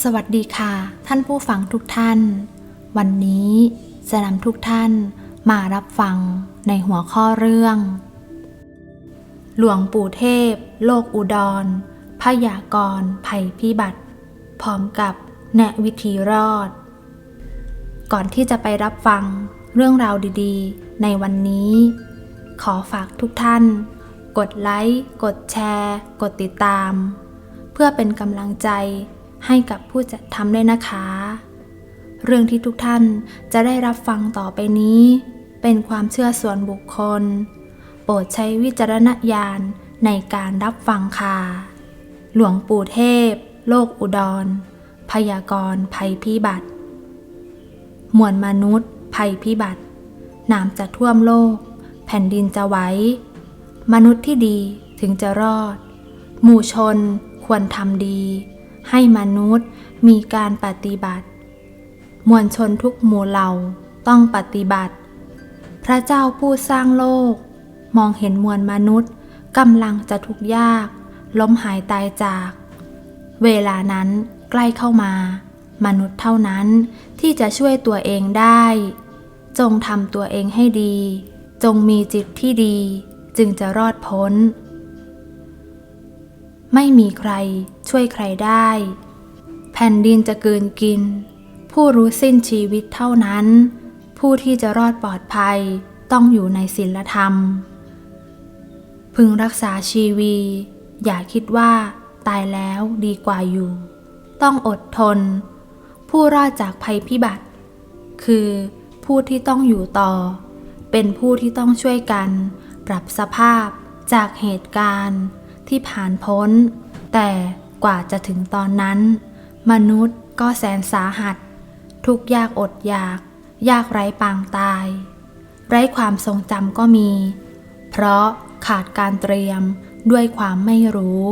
สวัสดีค่ะ ท่านผู้ฟังทุกท่าน วันนี้จะนำทุกท่านมารับฟังในหัวข้อเรื่อง หลวงปู่เทพ โลกอุดรพยากรภัยพิบัติ พร้อมกับแนะวิธีรอด ก่อนที่จะไปรับฟังเรื่องราวดีๆ ในวันนี้ ขอฝากทุกท่าน กดไลค์ กดแชร์ กดติดตาม เพื่อเป็นกำลังใจ ให้กับผู้จัดทำด้วยนะคะ เรื่องที่ทุกท่านจะได้รับฟังต่อไปนี้ เป็นความเชื่อส่วนบุคคล โปรดใช้วิจารณญาณในการรับฟังค่ะ หลวงปู่เทพ โลกอุดร พยากรณ์ภัยพิบัติ มวลมนุษย์ ภัยพิบัติ น้ำจะท่วมโลก แผ่นดินจะไหว มนุษย์ที่ดีถึงจะรอด หมู่ชนควรทำดี ให้มนุษย์มีการปฏิบัติ มวลชนทุกหมู่เหล่าต้องปฏิบัติ พระเจ้าผู้สร้างโลก มองเห็นมวลมนุษย์กำลังจะทุกข์ยาก ล้มหายตายจาก เวลานั้นใกล้เข้ามา มนุษย์เท่านั้นที่จะช่วยตัวเองได้ จงทำตัวเองให้ดี จงมีจิตที่ดี จึงจะรอดพ้น ไม่มีใครช่วยใครได้ แผ่นดินจะเกินกิน ผู้รู้สิ้นชีวิตเท่านั้น ผู้ที่จะรอดปลอดภัยต้องอยู่ในศีลธรรม พึงรักษาชีวี อย่าคิดว่าตายแล้วดีกว่าอยู่ ต้องอดทน ผู้รอดจากภัยพิบัติ คือผู้ที่ต้องอยู่ต่อ เป็นผู้ที่ต้องช่วยกัน ปรับสภาพจากเหตุการณ์ ที่ผ่านพ้น แต่กว่าจะถึงตอนนั้น มนุษย์ก็แสนสาหัส ทุกยากอดอยาก ยากไร้ปางตาย ไร้ความทรงจำก็มี เพราะขาดการเตรียมด้วยความไม่รู้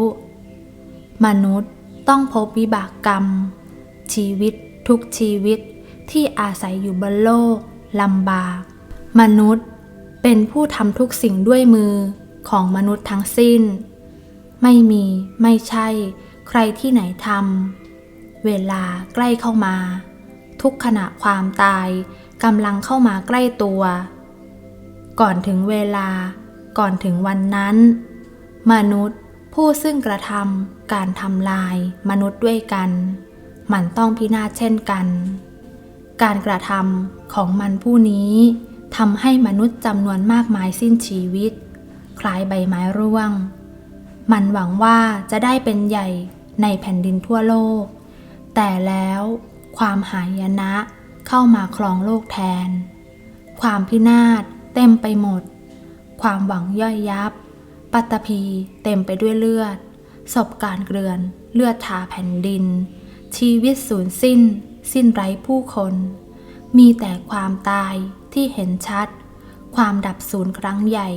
มนุษย์ต้องพบวิบากกรรม ชีวิตทุกชีวิตที่อาศัยอยู่บนโลกลำบาก มนุษย์เป็นผู้ทำทุกสิ่งด้วยมือของมนุษย์ทั้งสิ้น ไม่มีไม่ใช่ ใครที่ไหนทำเวลาใกล้เข้ามา ทุกขณะความตายกำลังเข้ามาใกล้ตัว ก่อนถึงเวลา ก่อนถึงวันนั้น มนุษย์ผู้ซึ่งกระทำการทำลายมนุษย์ด้วยกัน มันต้องพินาศเช่นกัน การกระทำของมันผู้นี้ทำให้มนุษย์จำนวนมากมายสิ้นชีวิต คล้ายใบไม้ร่วง มันหวังว่าจะได้เป็นใหญ่ในแผ่นดินทั่วโลก แต่แล้วความหายนะเข้ามาครองโลกแทน ความพินาศเต็มไปหมด ความหวังย่อยยับ ปัตตภีเต็มไปด้วยเลือด ศพการเกลือนเลือดทาแผ่นดิน ชีวิตสูญสิ้น สิ้นไร้ผู้คน มีแต่ความตายที่เห็นชัด ความดับสูญครั้งใหญ่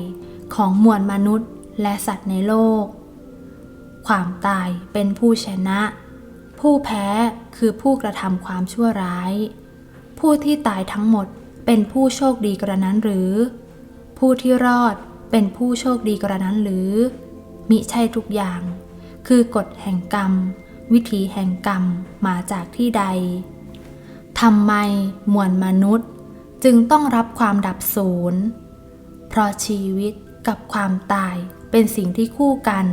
ของมวลมนุษย์และสัตว์ในโลก ความตายเป็นผู้ชนะ ผู้แพ้คือผู้กระทำความชั่วร้าย ผู้ที่ตายทั้งหมดเป็นผู้โชคดีกระนั้นหรือ ผู้ที่รอดเป็นผู้โชคดีกระนั้นหรือ มิใช่ทุกอย่าง คือกฎแห่งกรรม วิธีแห่งกรรมมาจากที่ใดทำไมมวลมนุษย์จึงต้องรับความดับสูญเพราะชีวิตกับความตายเป็นสิ่งที่คู่กัน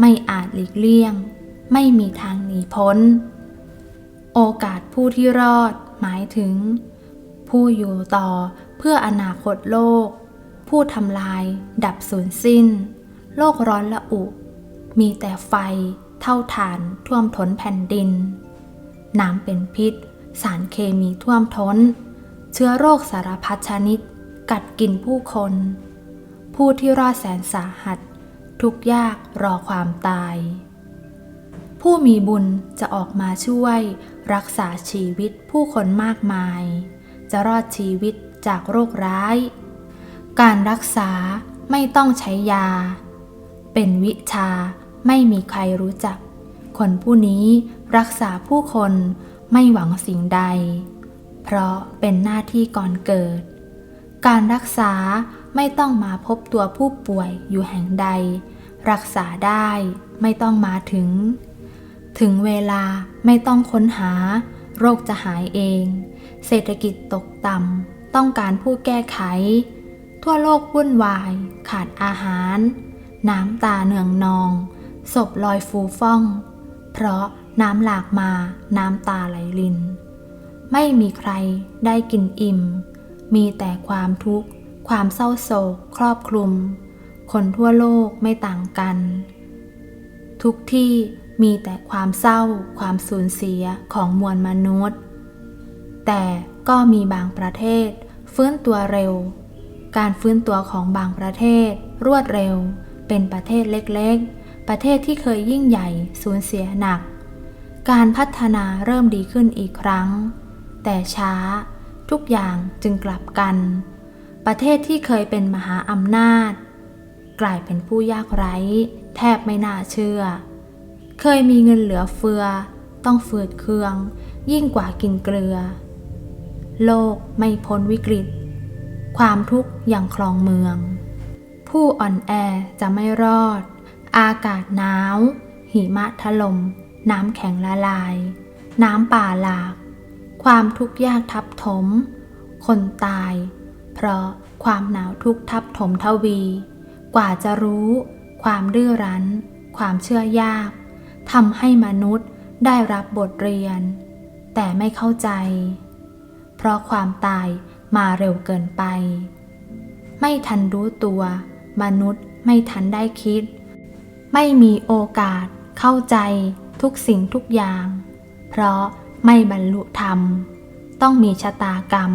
ไม่อาจหลีกเลี่ยง ไม่มีทางหนีพ้น โอกาสผู้ที่รอดหมายถึง ผู้อยู่ต่อเพื่ออนาคตโลก ผู้ทำลาย ดับสูญสิ้น โลกร้อนละอุ มีแต่ไฟ เท่าฐานท่วมท้นแผ่นดิน น้ำเป็นพิษ สารเคมีท่วมท้น เชื้อโรคสารพัดชนิด กัดกินผู้คน ผู้ที่รอดแสนสาหัส ทุกยากรอความตาย ผู้มีบุญจะออกมาช่วย รักษาชีวิตผู้คนมากมาย จะรอดชีวิตจากโรคร้าย การรักษาไม่ต้องใช้ยา เป็นวิชาไม่มีใครรู้จัก คนผู้นี้รักษาผู้คนไม่หวังสิ่งใด เพราะเป็นหน้าที่ก่อนเกิด การรักษา ไม่ต้องมาพบตัวผู้ป่วยอยู่แห่งใด รักษาได้ไม่ต้องมาถึง ถึงเวลาไม่ต้องค้นหา โรคจะหายเอง เศรษฐกิจตกต่ำต้องการผู้แก้ไข ทั่วโลกวุ่นวาย ขาดอาหาร น้ำตาเนืองนองศพลอยฟูฟ่อง เพราะน้ำหลากมาน้ำตาไหลลิน ไม่มีใครได้กินอิ่ม มีแต่ความทุกข์ ความเศร้าโศกครอบคลุม คนทั่วโลกไม่ต่างกัน ทุกที่มีแต่ความเศร้า ความสูญเสียของมวลมนุษย์ แต่ก็มีบางประเทศ ฟื้นตัวเร็ว การฟื้นตัวของบางประเทศ รวดเร็ว เป็นประเทศเล็กๆ ประเทศที่เคยยิ่งใหญ่สูญเสียหนัก การพัฒนาเริ่มดีขึ้นอีกครั้ง แต่ช้า ทุกอย่างจึงกลับกัน ประเทศที่เคยเป็นมหาอำนาจ กลายเป็นผู้ยากไร้ แทบไม่น่าเชื่อ เคยมีเงินเหลือเฟือ ต้องฝืดเคือง ยิ่งกว่ากินเกลือ โลกไม่พ้นวิกฤต ความทุกข์อย่างคลองเมือง ผู้อ่อนแอจะไม่รอด อากาศหนาว หิมะถลม่มน้ำแข็งละลาย น้ำป่าหลาก ความทุกข์ยากทับถม คนตาย เพราะความหนาวทุกทับถมทวี กว่าจะรู้ ความดื้อรั้น ความเชื่อยากทำให้มนุษย์ได้รับบทเรียน แต่ไม่เข้าใจ เพราะความตายมาเร็วเกินไป ไม่ทันรู้ตัว มนุษย์ไม่ทันได้คิด ไม่มีโอกาสเข้าใจทุกสิ่งทุกอย่าง เพราะไม่บรรลุธรรม ต้องมีชะตากรรม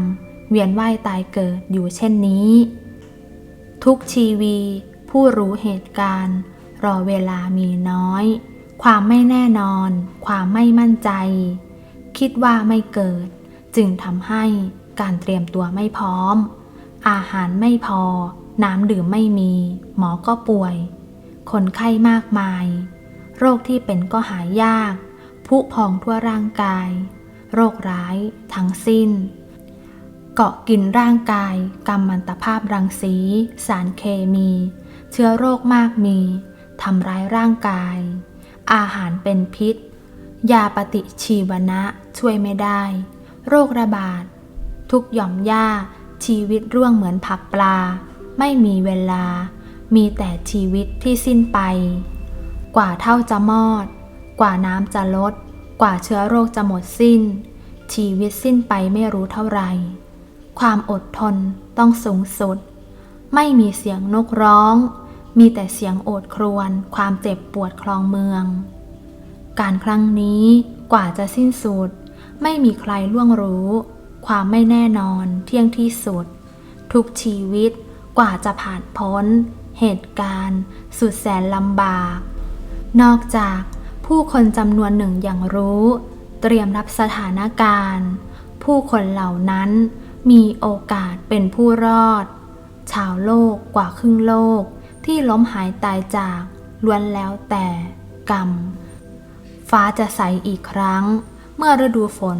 เวียนว่ายตายเกิดอยู่เช่นนี้ ทุกชีวีผู้รู้เหตุการณ์ รอเวลามีน้อย ความไม่แน่นอน ความไม่มั่นใจ คิดว่าไม่เกิด จึงทำให้การเตรียมตัวไม่พร้อม อาหารไม่พอ น้ำดื่มไม่มี หมอก็ป่วย คนไข้มากมาย โรคที่เป็นก็หายยากผุพองทั่วร่างกาย โรคร้ายทั้งสิ้น เกาะกินร่างกาย กรรมมันตภาพรังสี สารเคมี เชื้อโรคมากมีทำร้ายร่างกาย อาหารเป็นพิษ ยาปฏิชีวนะช่วยไม่ได้ โรคระบาด ทุกหย่อมหญ้า ชีวิตร่วงเหมือนผักปลา ไม่มีเวลา มีแต่ชีวิตที่สิ้นไป กว่าเท่าจะมอด กว่าน้ำจะลด กว่าเชื้อโรคจะหมดสิ้น ชีวิตสิ้นไปไม่รู้เท่าไหร่ ความอดทนต้องสูงสุด ไม่มีเสียงนกร้อง มีแต่เสียงโอดครวญความเจ็บปวดคลองเมือง การครั้งนี้กว่าจะสิ้นสุด ไม่มีใครล่วงรู้ ความไม่แน่นอนเที่ยงที่สุด ทุกชีวิตกว่าจะผ่านพ้น เหตุการณ์ สุดแสนลำบาก นอกจากผู้คนจำนวนหนึ่งอย่างรู้ เตรียมรับสถานการณ์ ผู้คนเหล่านั้น มีโอกาสเป็นผู้รอด ชาวโลกกว่าครึ่งโลกที่ล้มหายตายจากล้วนแล้วแต่กรรม ฟ้าจะใสอีกครั้ง เมื่อฤดูฝน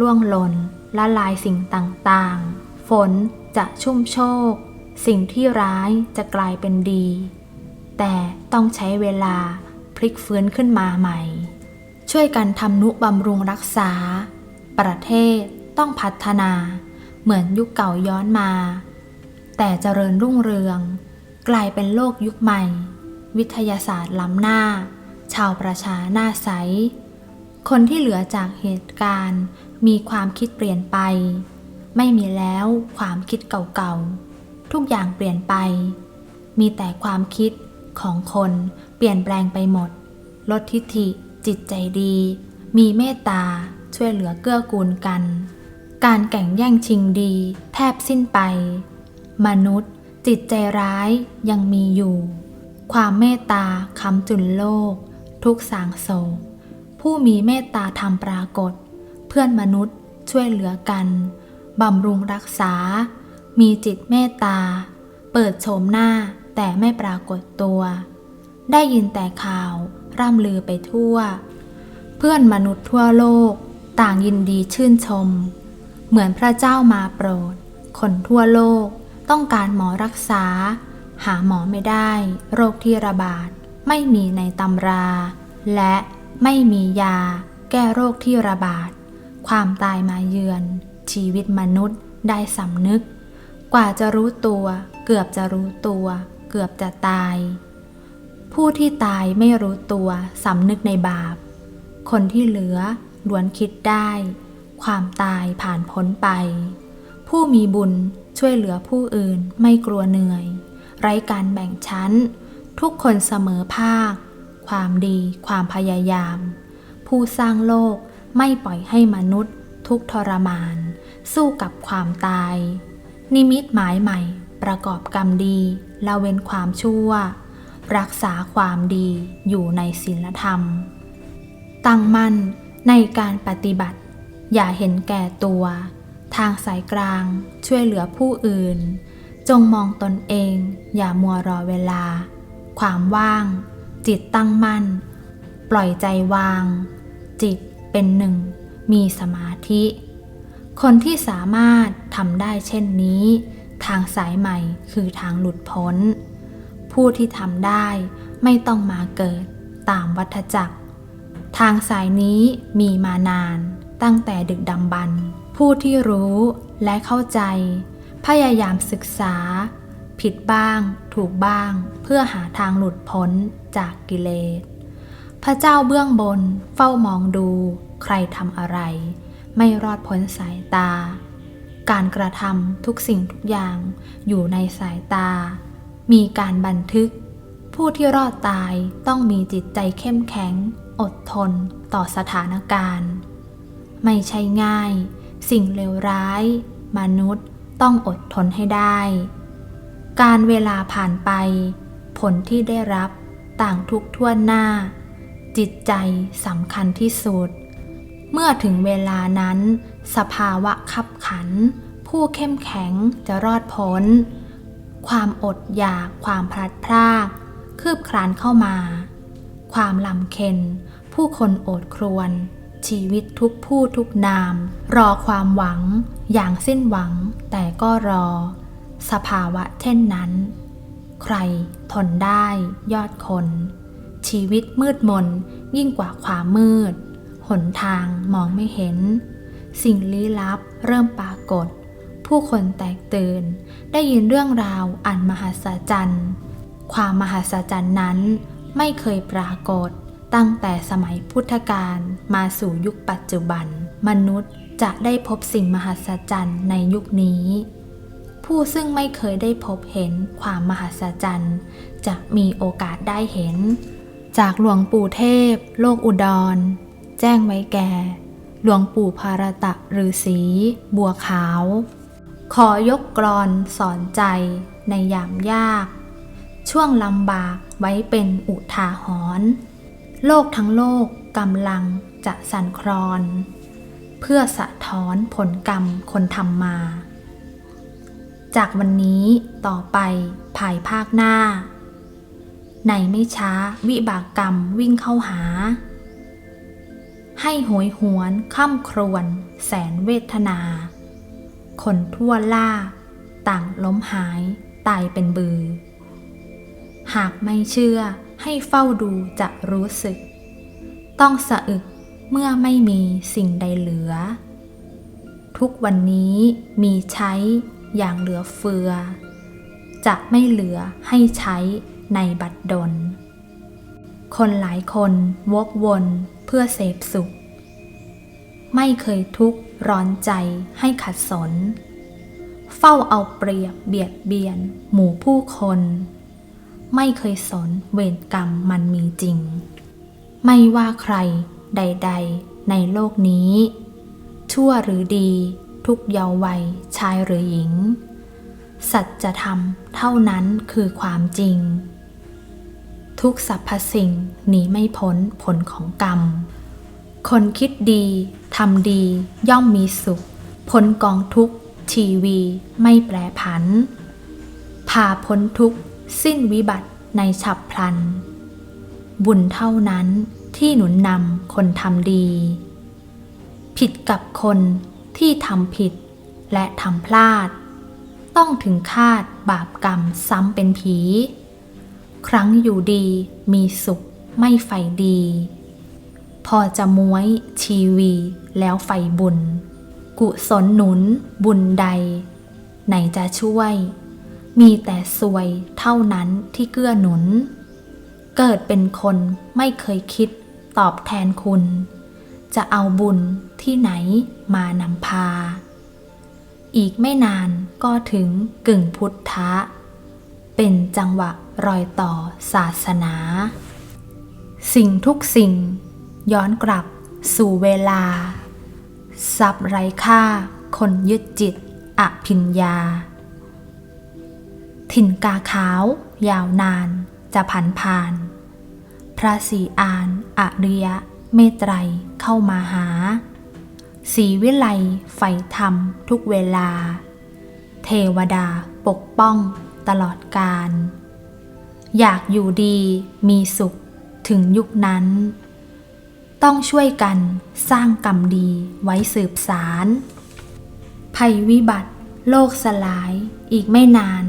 ร่วงหล่นละลายสิ่งต่างๆ ฝนจะชุ่มโชคสิ่งที่ร้ายจะกลายเป็นดี แต่ต้องใช้เวลาพลิกฟื้นขึ้นมาใหม่ ช่วยกันทำนุบำรุงรักษา ประเทศต้องพัฒนา เหมือนยุคเก่าย้อนมา แต่เจริญรุ่งเรือง กลายเป็นโลกยุคใหม่ วิทยาศาสตร์ล้ำหน้า ชาวประชาหน้าใส คนที่เหลือจากเหตุการณ์ มีความคิดเปลี่ยนไป ไม่มีแล้วความคิดเก่าๆ ทุกอย่างเปลี่ยนไป มีแต่ความคิดของคนเปลี่ยนแปลงไปหมด ลดทิฐิ จิตใจดี มีเมตตาช่วยเหลือเกื้อกูลกัน การแข่งแย่งชิงดีแทบสิ้นไป มนุษย์จิตใจร้ายยังมีอยู่ ความเมตตาคำจุนโลก ทุกสางโศกผู้มีเมตตาธรรมปรากฏ เพื่อนมนุษย์ช่วยเหลือกัน บำรุงรักษา มีจิตเมตตา เปิดโฉมหน้าแต่ไม่ปรากฏตัว ได้ยินแต่ข่าว ร่ำลือไปทั่ว เพื่อนมนุษย์ทั่วโลก ต่างยินดีชื่นชม เหมือนพระเจ้ามาโปรด คนทั่วโลกต้องการหมอรักษา หาหมอไม่ได้ โรคที่ระบาด ไม่มีในตำรา และไม่มียา แก้โรคที่ระบาด ความตายมาเยือน ชีวิตมนุษย์ได้สำนึก กว่าจะรู้ตัว เกือบจะรู้ตัว เกือบจะตาย ผู้ที่ตายไม่รู้ตัวสำนึกในบาป คนที่เหลือล้วนคิดได้ ความตายผ่านพ้นไป ผู้มีบุญช่วยเหลือผู้อื่นไม่กลัวเหนื่อย ไร้การแบ่งชั้น ทุกคนเสมอภาค ความดี ความพยายาม ผู้สร้างโลกไม่ปล่อยให้มนุษย์ ทุกทรมาน สู้กับความตาย นิมิตหมายใหม่ ประกอบกรรมดีละเว้นความชั่ว รักษาความดีอยู่ในศีลธรรม ตั้งมั่นในการปฏิบัติ อย่าเห็นแก่ตัว ทางสายกลางช่วยเหลือผู้อื่น จงมองตนเอง อย่ามัวรอเวลา ความว่าง จิตตั้งมั่น ปล่อยใจวาง จิตเป็นหนึ่ง มีสมาธิ คนที่สามารถทำได้เช่นนี้ ทางสายใหม่คือทางหลุดพ้น ผู้ที่ทำได้ไม่ต้องมาเกิดตามวัฏจักร ทางสายนี้มีมานาน ตั้งแต่ดึกดำบรรพ์ผู้ที่รู้และเข้าใจ พยายามศึกษา ผิดบ้าง ถูกบ้าง เพื่อหาทางหลุดพ้นจากกิเลส พระเจ้าเบื้องบนเฝ้ามองดู ใครทำอะไร ไม่รอดพ้นสายตา การกระทำทุกสิ่งทุกอย่างอยู่ในสายตา มีการบันทึก ผู้ที่รอดตายต้องมีจิตใจเข้มแข็ง อดทนต่อสถานการณ์ ไม่ใช่ง่าย สิ่งเลวร้าย มนุษย์ต้องอดทนให้ได้ การเวลาผ่านไป ผลที่ได้รับต่างทุกท่วนหน้า จิตใจสำคัญที่สุด เมื่อถึงเวลานั้น สภาวะขับขัน ผู้เข้มแข็งจะรอดพ้น ความอดอยากความพลัดพราก คืบคลานเข้ามา ความลำเค็น ผู้คนโอดครวน ชีวิตทุกผู้ทุกนาม รอความหวัง อย่างสิ้นหวัง แต่ก็รอ สภาวะเช่นนั้น ใครทนได้ยอดคน ชีวิตมืดมนยิ่งกว่าความมืด หนทางมองไม่เห็น สิ่งลี้ลับเริ่มปรากฏ ผู้คนแตกตื่น ได้ยินเรื่องราวอันมหัศจรรย์ ความมหัศจรรย์นั้นไม่เคยปรากฏ ตั้งแต่สมัยพุทธกาลมาสู่ยุคปัจจุบัน มนุษย์จะได้พบสิ่งมหัศจรรย์ในยุคนี้ ผู้ซึ่งไม่เคยได้พบเห็นความมหัศจรรย์จะมีโอกาสได้เห็น จากหลวงปู่เทพ โลกอุดร แจ้งไว้แก่ หลวงปู่ภารตะฤาษีบัวขาว ขอยกกรอนสอนใจในยามยาก ช่วงลำบากไว้เป็นอุทาหรณ์ โลกทั้งโลกกำลังจะสั่นคลอน เพื่อสะท้อนผลกรรมคนทำมา จากวันนี้ต่อไปภายภาคหน้า ในไม่ช้าวิบากกรรมวิ่งเข้าหา ให้โหยหวนข้ามครวน แสนเวทนา คนทั่วล่า ต่างล้มหายตายเป็นบือ หากไม่เชื่อ ให้เฝ้าดูจะรู้สึก ต้องสะอึกเมื่อไม่มีสิ่งใดเหลือ ทุกวันนี้มีใช้อย่างเหลือเฟือ จะไม่เหลือให้ใช้ในบัดดล คนหลายคนวกวนเพื่อเสพสุข ไม่เคยทุกข์ร้อนใจให้ขัดสน เฝ้าเอาเปรียบเบียดเบียนหมู่ผู้คน ไม่เคยสนเวรกรรมมันมีจริง ไม่ว่าใครใด ๆ ในโลกนี้ ชั่วหรือดี ทุกเยาว์วัยชายหรือหญิง สัจธรรมเท่านั้นคือความจริง ทุกสรรพสิ่งหนีไม่พ้นผลของกรรม คนคิดดีทำดีย่อมมีสุขพ้นกองทุกชีวีไม่แปรผัน พาพ้นทุกข์ สิ้นวิบัติในฉับพลัน บุญเท่านั้นที่หนุนนำคนทำดี ผิดกับคนที่ทำผิดและทำพลาด ต้องถึงคาดบาปกรรมซ้ำเป็นผี ครั้งอยู่ดีมีสุขไม่ใฝ่ดี พอจะม้วยชีวีแล้วไฟบุญ กุศลหนุนบุญใด ไหนจะช่วย มีแต่ซวยเท่านั้นที่เกื้อหนุน เกิดเป็นคนไม่เคยคิดตอบแทนคุณ จะเอาบุญที่ไหนมานำพา อีกไม่นานก็ถึงกึ่งพุทธะ เป็นจังหวะรอยต่อศาสนา สิ่งทุกสิ่ง ย้อนกลับสู่เวลาสับไร้ค่าคนยึดจิตอภิญญา ถิ่นกาขาว ยาวนาน จะผันผ่าน พระศรีอานอริยะ เมตไตรเข้ามาหา สีวิไลไฟธรรมทุกเวลา เทวดาปกป้องตลอดกาลอยากอยู่ดีมีสุขถึงยุคนั้น ต้องช่วยกันสร้างกรรมดีไว้สืบสาร ภัยวิบัติ โลกสลายอีกไม่นาน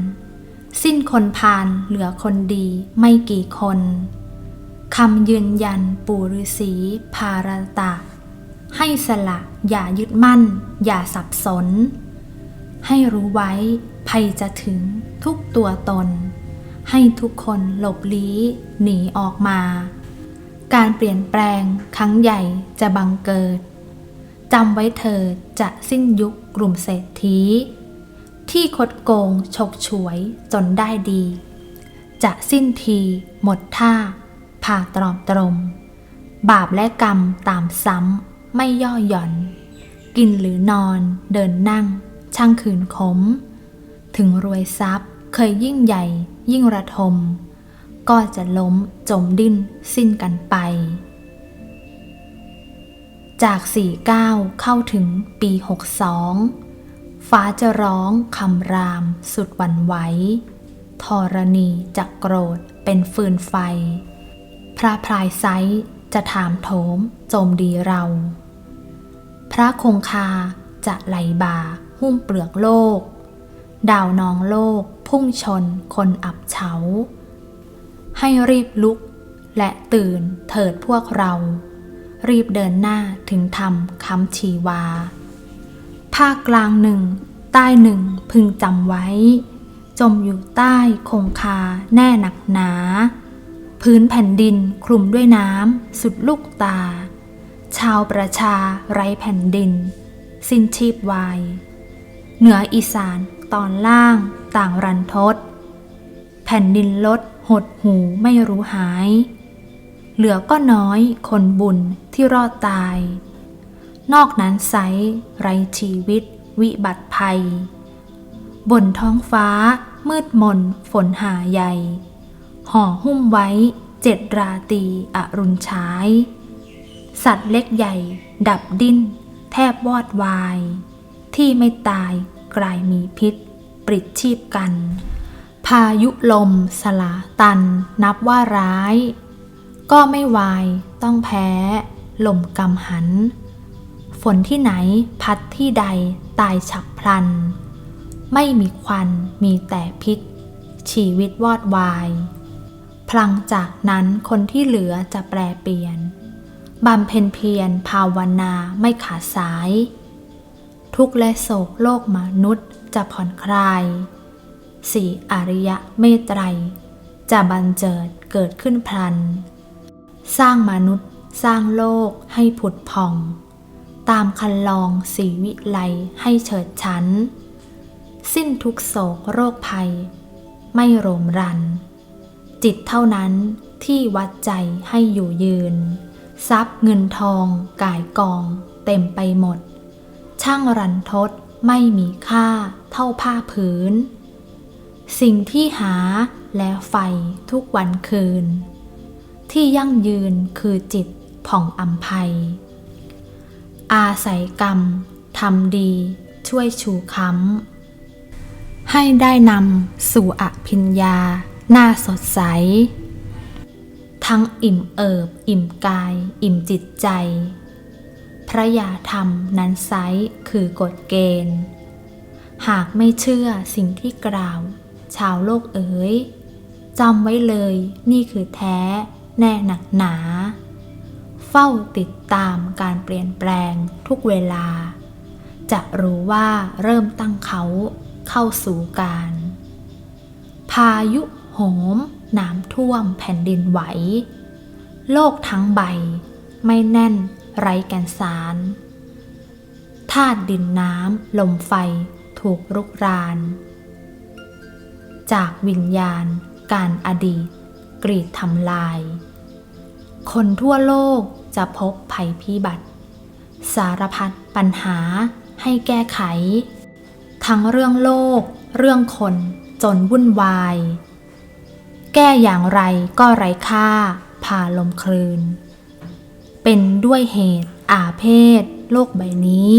สิ้นคนพาลเหลือคนดีไม่กี่คนคำยืนยันปู่ฤาษีภารตะ ให้สละอย่ายึดมั่น อย่าสับสน ให้รู้ไว้ภัยจะถึงทุกตัวตน ให้ทุกคนหลบลี้หนีออกมา การเปลี่ยนแปลงครั้งใหญ่จะบังเกิดจำไว้เถิดจะสิ้นยุคกลุ่มเศรษฐี ที่คดโกง ฉกฉวย จนได้ดี จะสิ้นที หมดท่าผ่าตรอมตรม บาปและกรรมตามซ้ำ ไม่ย่อหย่อน กินหรือนอน เดินนั่ง ช่างขืนขม ถึงรวยทรัพย์เคยยิ่งใหญ่ ยิ่งระทม ก็จะล้มจมดิ้นสิ้นกันไป จาก 49 เข้าถึงปี 62 ฟ้าจะร้องคำราม สุดหวันไหวธรณีจะโกรธเป็นฟืนไฟ พระพลายไซส์จะถามโถมโจมดีเรา พระคงคาจะไหลบาหุ้มเปลือกโลก ดาวนองโลกพุ่งชนคนอับเฉา ให้รีบลุกและตื่นเถิดพวกเรา รีบเดินหน้าถึงธรรมคำชีวา ภาคกลางหนึ่งใต้หนึ่งพึงจำไว้ จมอยู่ใต้คงคาแน่หนักหนา พื้นแผ่นดินคลุมด้วยน้ำสุดลูกตา ชาวประชาไร้แผ่นดิน สิ้นชีพวาย เหนืออีสานตอนล่างต่างรันทด แผ่นดินลดหดหูไม่รู้หาย เหลือก็น้อยคนบุญที่รอดตาย นอกนั้นไซไรชีวิต วิบัติภัย บนท้องฟ้า มืดมน ฝนหาใหญ่ ห่อหุ้มไว้ เจ็ดราตรีอรุณฉาย สัตว์เล็กใหญ่ ดับดิ้น แทบวอดวาย ที่ไม่ตายกลายมีพิษ ปริดชีพกัน พายุลม สลาตัน นับว่าร้าย ก็ไม่วาย ต้องแพ้ลมกำหัน ฝนที่ไหน พัดที่ใด ตายฉับพลัน ไม่มีควันมีแต่พิษ ชีวิตวอดวาย พลังจากนั้นคนที่เหลือจะแปรเปลี่ยนบำเพ็ญเพียรภาวนาไม่ขาดสาย ทุกและโศกโลกมนุษย์จะผ่อนคลายสี่อริยะเมตไตร จะบันเจิดเกิดขึ้นพลัน สร้างมนุษย์สร้างโลกให้ผุดผ่อง ตามคันลองสีวิไลให้เฉิดฉัน สิ้นทุกโศกโรคภัย ไม่โรมรัน จิตเท่านั้นที่วัดใจให้อยู่ยืน ทรัพย์เงินทองกายกอง เต็มไปหมด ช่างรันทดไม่มีค่าเท่าผ้าผืน สิ่งที่หาและไฟทุกวันคืน ที่ยั่งยืนคือจิตผ่องอัมภัย อาศัยกรรมทำดี ช่วยชูค้ำให้ได้นำสู่อภิญญา หน้าสดใส ทั้งอิ่มเอิบ อิ่มกาย อิ่มจิตใจ พระยาธรรมนั้นไซคือกฎเกณฑ์ หากไม่เชื่อสิ่งที่กล่าว ชาวโลกเอ๋ยจำไว้เลยนี่คือแท้ แน่หนักหนา เฝ้าติดตามการเปลี่ยนแปลงทุกเวลา จะรู้ว่าเริ่มตั้งเขาเข้าสู่การ พายุโหม น้ำท่วมแผ่นดินไหว โลกทั้งใบ ไม่แน่นไร้แก่นสารธาตุดินน้ำ ลมไฟถูกรุกราน จากวิญญาณ การอดีต กรีดทำลาย คนทั่วโลก จะพบภัยพิบัติ สารพัดปัญหาให้แก้ไข ทั้งเรื่องโลก เรื่องคนจนวุ่นวาย แก้อย่างไรก็ไร้ค่าพาลมคลืน เป็นด้วยเหตุอาเพศ โลกใบนี้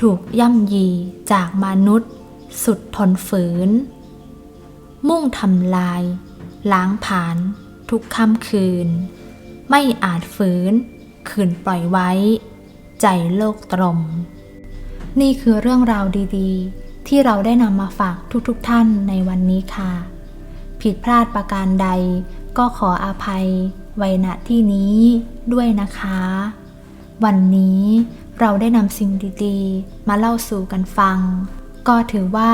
ถูกย่ำยีจากมนุษย์ สุดทนฝืน มุ่งทำลาย ล้างผลาญทุกค่ำคืน ไม่อาจฝืนคืนปล่อยไว้ ใจโลกตรม นี่คือเรื่องราวดีๆ ที่เราได้นำมาฝากทุกๆทท่านในวันนี้ค่ะ ผิดพลาดประการใดก็ขออภัย ไว้ณที่นี้ด้วยนะคะ วันนี้เราได้นำสิ่งดีๆ มาเล่าสู่กันฟัง ก็ถือว่า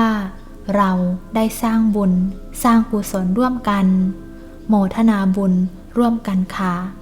เราได้สร้างบุญ สร้างกุศลร่วมกัน โมทนาบุญร่วมกันค่ะ